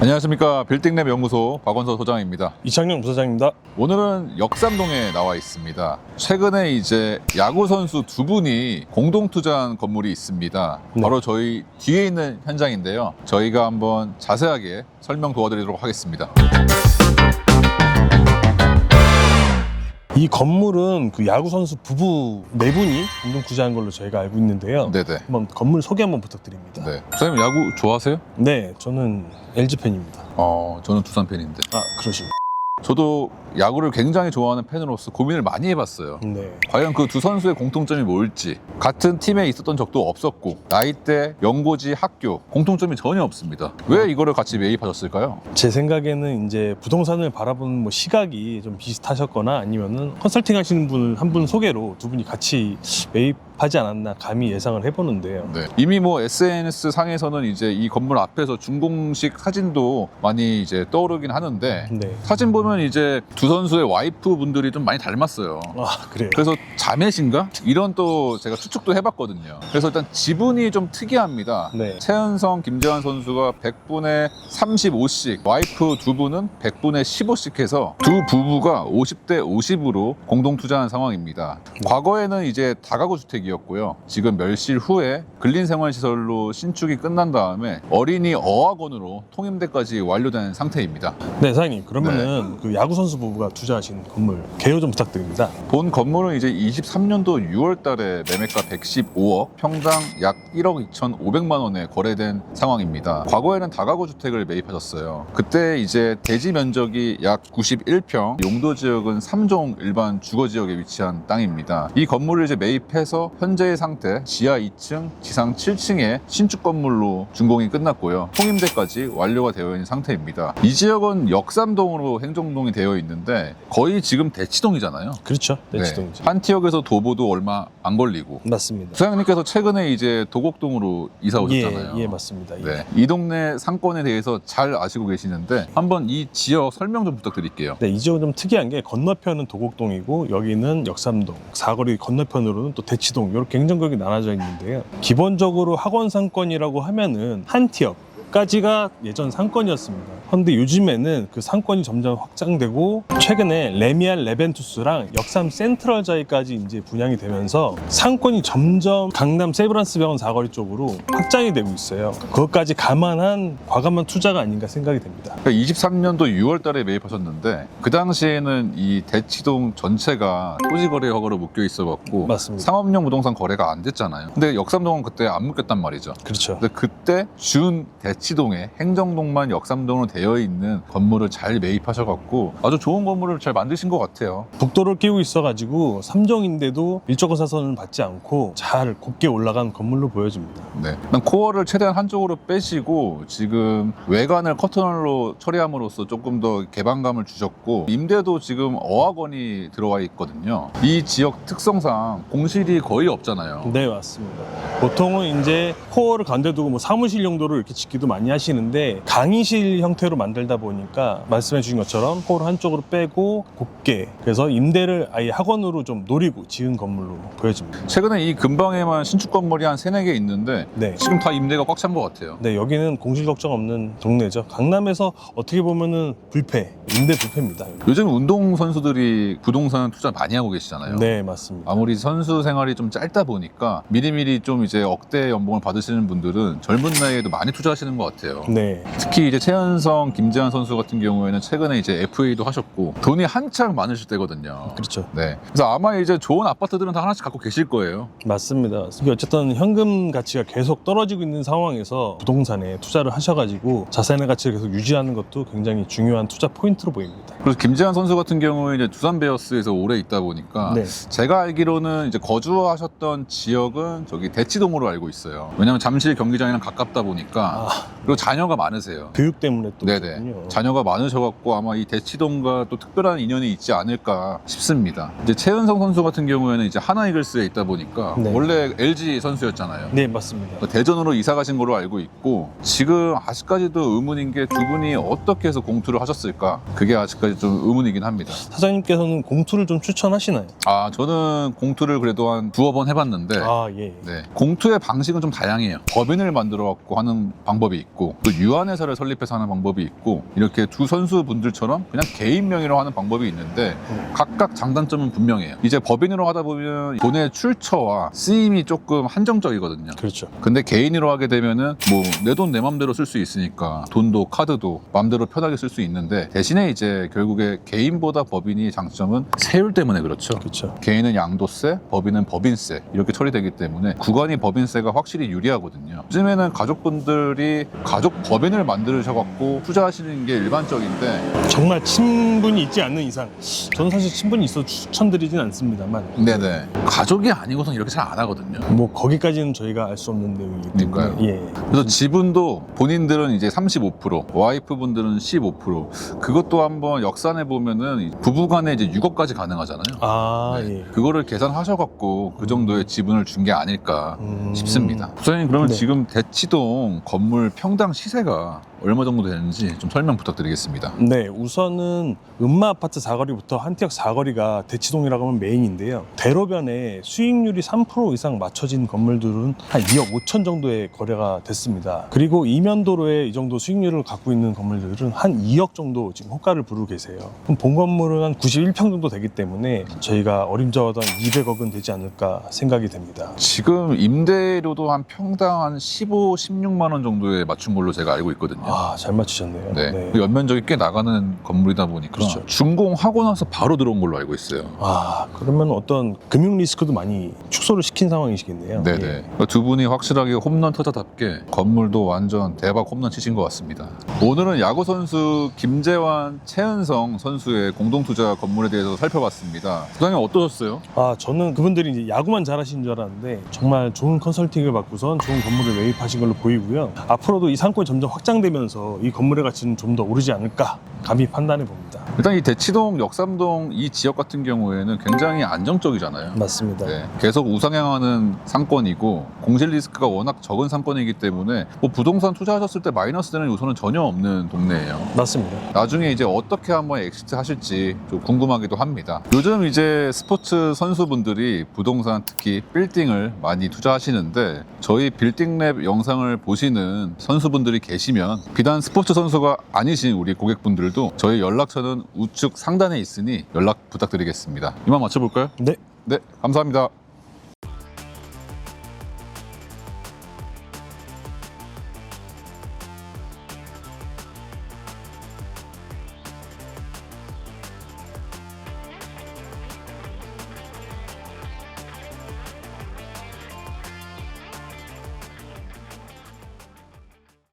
안녕하십니까 빌딩랩 연구소 박원서 소장입니다. 이창용 부사장입니다. 오늘은 역삼동에 나와 있습니다. 최근에 이제 야구 선수 두 분이 공동 투자한 건물이 있습니다. 네. 바로 저희 뒤에 있는 현장인데요. 저희가 한번 자세하게 설명 도와드리도록 하겠습니다. 이 건물은 그 야구 선수 부부 네 분이 공동 투자한 걸로 저희가 알고 있는데요. 네네. 한번 건물 소개 한번 부탁드립니다. 네. 선생님 야구 좋아하세요? 네, 저는 LG 팬입니다. 어, 저는 두산 팬인데. 아, 그러시고. 저도 야구를 굉장히 좋아하는 팬으로서 고민을 많이 해봤어요. 네. 과연 그 두 선수의 공통점이 뭘지 같은 팀에 있었던 적도 없었고 나이대, 연고지, 학교 공통점이 전혀 없습니다. 왜 이거를 같이 매입하셨을까요? 제 생각에는 이제 부동산을 바라보는 뭐 시각이 좀 비슷하셨거나 아니면은 컨설팅 하시는 분한분 소개로 두 분이 같이 매입 하지 않았나 감히 예상을 해보는데요. 네. 이미 뭐 SNS 상에서는 이제 이 건물 앞에서 준공식 사진도 많이 이제 떠오르긴 하는데 네. 사진 보면 이제 두 선수의 와이프 분들이 좀 많이 닮았어요. 아, 그래요. 그래서 자매신가? 이런 또 제가 추측도 해봤거든요. 그래서 일단 지분이 좀 특이합니다. 네. 최은성, 김재환 선수가 100분의 35씩, 와이프 두 분은 100분의 15씩 해서 두 부부가 50대 50으로 공동 투자한 상황입니다. 과거에는 이제 다가구 주택이 었고요. 지금 멸실 후에 근린생활시설로 신축이 끝난 다음에 어린이 어학원으로 통임대까지 완료된 상태입니다. 네, 사장님. 그러면은 그 야구 선수 부부가 투자하신 건물 개요 좀 부탁드립니다. 본 건물은 이제 23년도 6월 달에 매매가 115억, 평당 약 1억 2,500만 원에 거래된 상황입니다. 과거에는 다가구 주택을 매입하셨어요. 그때 이제 대지 면적이 약 91평, 용도 지역은 3종 일반 주거 지역에 위치한 땅입니다. 이 건물을 이제 매입해서 현재의 상태 지하 2층, 지상 7층의 신축 건물로 준공이 끝났고요. 통임대까지 완료가 되어 있는 상태입니다. 이 지역은 역삼동으로 행정동이 되어 있는데 거의 지금 대치동이잖아요. 그렇죠. 네, 지동이죠. 한티역에서 도보도 얼마 안 걸리고 맞습니다. 부장님께서 최근에 이제 도곡동으로 이사 오셨잖아요. 예, 예, 맞습니다. 예. 네, 이 동네 상권에 대해서 잘 아시고 계시는데 한번 이 지역 설명 좀 부탁드릴게요. 네, 이 지역은 좀 특이한 게 건너편은 도곡동이고 여기는 역삼동, 사거리 건너편으로는 또 대치동 이렇게 행정구역이 나눠져 있는데요. 기본적으로 학원 상권이라고 하면은 한 티업 까지가 예전 상권이었습니다. 그런데 요즘에는 그 상권이 점점 확장되고 최근에 레미안 레벤투스랑 역삼 센트럴 자이까지 이제 분양이 되면서 상권이 점점 강남 세브란스 병원 사거리 쪽으로 확장이 되고 있어요. 그것까지 감안한 과감한 투자가 아닌가 생각이 됩니다. 그러니까 23년도 6월 달에 매입하셨는데 그 당시에는 이 대치동 전체가 토지 거래 허가로 묶여 있어 갖고 맞습니다. 상업용 부동산 거래가 안 됐잖아요. 근데 역삼동은 그때 안 묶였단 말이죠. 그렇죠. 근데 그때 준 대치동에 행정동만 역삼동으로 되어 있는 건물을 잘 매입하셔갖고 아주 좋은 건물을 잘 만드신 것 같아요. 북도를 끼고 있어가지고 삼정인데도 일조권 사선을 받지 않고 잘 곱게 올라간 건물로 보여집니다. 네. 일단 코어를 최대한 한쪽으로 빼시고 지금 외관을 커튼홀로 처리함으로써 조금 더 개방감을 주셨고 임대도 지금 어학원이 들어와 있거든요. 이 지역 특성상 공실이 거의 없잖아요. 네 맞습니다. 보통은 이제 코어를 가운데 두고 뭐 사무실 용도로 이렇게 짓기도 많이 하시는데 강의실 형태로 만들다 보니까 말씀해 주신 것처럼 코어를 한쪽으로 빼고 곱게 그래서 임대를 아예 학원으로 좀 노리고 지은 건물로 보여집니다. 최근에 이 근방에만 신축 건물이 한 세네 개 있는데 네. 지금 다 임대가 꽉 찬 것 같아요. 네, 여기는 공실 걱정 없는 동네죠. 강남에서 어떻게 보면은 불패, 임대 불패입니다. 요즘 운동 선수들이 부동산 투자 많이 하고 계시잖아요. 네, 맞습니다. 아무리 선수 생활이 좀 짧다 보니까 미리미리 좀 이제 억대 연봉을 받으시는 분들은 젊은 나이에도 많이 투자하시는 것 같아요. 네, 특히 이제 최 은성, 김재환 선수 같은 경우에는 최근에 이제 FA도 하셨고 돈이 한창 많으실 때거든요. 그렇죠. 네. 그래서 아마 이제 좋은 아파트들은 다 하나씩 갖고 계실 거예요. 맞습니다. 이게 어쨌든 현금 가치가 계속 떨어지고 있는 상황에서 부동산에 투자를 하셔가지고 자산의 가치를 계속 유지하는 것도 굉장히 중요한 투자 포인트로 보입니다. 그래서 김재환 선수 같은 경우에 이제 두산 베어스에서 오래 있다 보니까 네, 제가 알기로는 이제 거주하셨던 지역은 저기 대치동으로 알고 있어요. 왜냐면 잠실 경기장이랑 가깝다 보니까 아, 그리고 자녀가 많으세요. 교육 때문에 또 네네. 자녀가 많으셔갖고 아마 이 대치동과 또 특별한 인연이 있지 않을까 싶습니다. 이제 최은성 선수 같은 경우에는 이제 하나 이글스에 있다 보니까 네. 원래 LG 선수였잖아요. 네, 맞습니다. 대전으로 이사 가신 걸로 알고 있고 지금 아직까지도 의문인 게 두 분이 어떻게 해서 공투를 하셨을까 그게 아직까지 좀 의문이긴 합니다 사장님께서는 공투를 좀 추천하시나요? 아 저는 공투를 그래도 한 두어 번 해봤는데 아, 예. 네. 공투의 방식은 좀 다양해요 법인을 만들어 갖고 하는 방법이 있고 또 유한 회사를 설립해서 하는 방법이 방법이 있고 이렇게 두 선수분들처럼 그냥 개인 명의로 하는 방법이 있는데 음. 각각 장단점은 분명해요. 이제 법인으로 하다 보면 돈의 출처와 쓰임이 조금 한정적이거든요. 그렇죠. 근데 개인으로 하게 되면은 뭐 내 돈 내 맘대로 쓸 수 있으니까 돈도 카드도 맘대로 편하게 쓸 수 있는데 대신에 이제 결국에 개인보다 법인이 장점은 세율 때문에 그렇죠. 그렇죠. 개인은 양도세, 법인은 법인세 이렇게 처리되기 때문에 구간이 법인세가 확실히 유리하거든요. 요즘에는 가족분들이 가족 법인을 만드셔갖고 투자하시는 게 일반적인데 정말 친분이 있지 않는 이상 저는 사실 친분이 있어 추천드리진 않습니다만 네네 가족이 아니고선 이렇게 잘 안 하거든요. 뭐 거기까지는 저희가 알 수 없는 내용이기 때문에 그러니까요. 예. 그래서 지분도 본인들은 이제 35%, 와이프분들은 15%. 그것도 한번 역산해 보면은 부부간에 이제 6억까지 가능하잖아요. 아 네. 예. 그거를 계산하셔갖고 그 정도의 지분을 준 게 아닐까 음. 싶습니다. 부장님 그러면 네. 지금 대치동 건물 평당 시세가 얼마 정도 되는지 좀 설명 부탁드리겠습니다. 네, 우선은 음마 아파트 사거리부터 한티역 사거리가 대치동이라고 하면 메인인데요. 대로변에 수익률이 3% 이상 맞춰진 건물들은 한 2억 5천 정도의 거래가 됐습니다. 그리고 이면도로에 이 정도 수익률을 갖고 있는 건물들은 한 2억 정도 지금 호가를 부르고 계세요. 그럼 본 건물은 한 91평 정도 되기 때문에 저희가 어림잡아도 한 200억은 되지 않을까 생각이 됩니다. 지금 임대료도 한 평당 한 15, 16만 원 정도에 맞춘 걸로 제가 알고 있거든요. 아, 잘 맞추셨네요. 네. 연면적이 꽤 나가는 건물이다 보니까 그렇죠. 준공하고 나서 바로 들어온 걸로 알고 있어요. 아, 그러면 어떤 금융 리스크도 많이 축소를 시킨 상황이시겠네요. 네네. 예. 그두 분이 확실하게 홈런 터자답게 건물도 완전 대박 홈런 치신 것 같습니다. 오늘은 야구 선수 김재환, 최은성 선수의 공동 투자 건물에 대해서 살펴봤습니다. 부장님 어떠셨어요? 아, 저는 그분들이 이제 야구만 잘하시는 줄 알았는데 정말 좋은 컨설팅을 받고선 좋은 건물을 매입하신 걸로 보이고요. 앞으로도 이 상권이 점점 확장되면 서 이 건물의 가치는 좀 더 오르지 않을까 감히 판단해 봅니다. 일단 이 대치동, 역삼동 이 지역 같은 경우에는 굉장히 안정적이잖아요. 맞습니다. 네, 계속 우상향하는 상권이고 공실 리스크가 워낙 적은 상권이기 때문에 뭐 부동산 투자하셨을 때 마이너스 되는 요소는 전혀 없는 동네예요. 맞습니다. 나중에 이제 어떻게 한번 엑시트 하실지 좀 궁금하기도 합니다. 요즘 이제 스포츠 선수분들이 부동산 특히 빌딩을 많이 투자하시는데 저희 빌딩랩 영상을 보시는 선수분들이 계시면 비단 스포츠 선수가 아니신 우리 고객분들도 저희 연락처는 우측 상단에 있으니 연락 부탁드리겠습니다. 이만 맞춰볼까요? 네. 네, 감사합니다.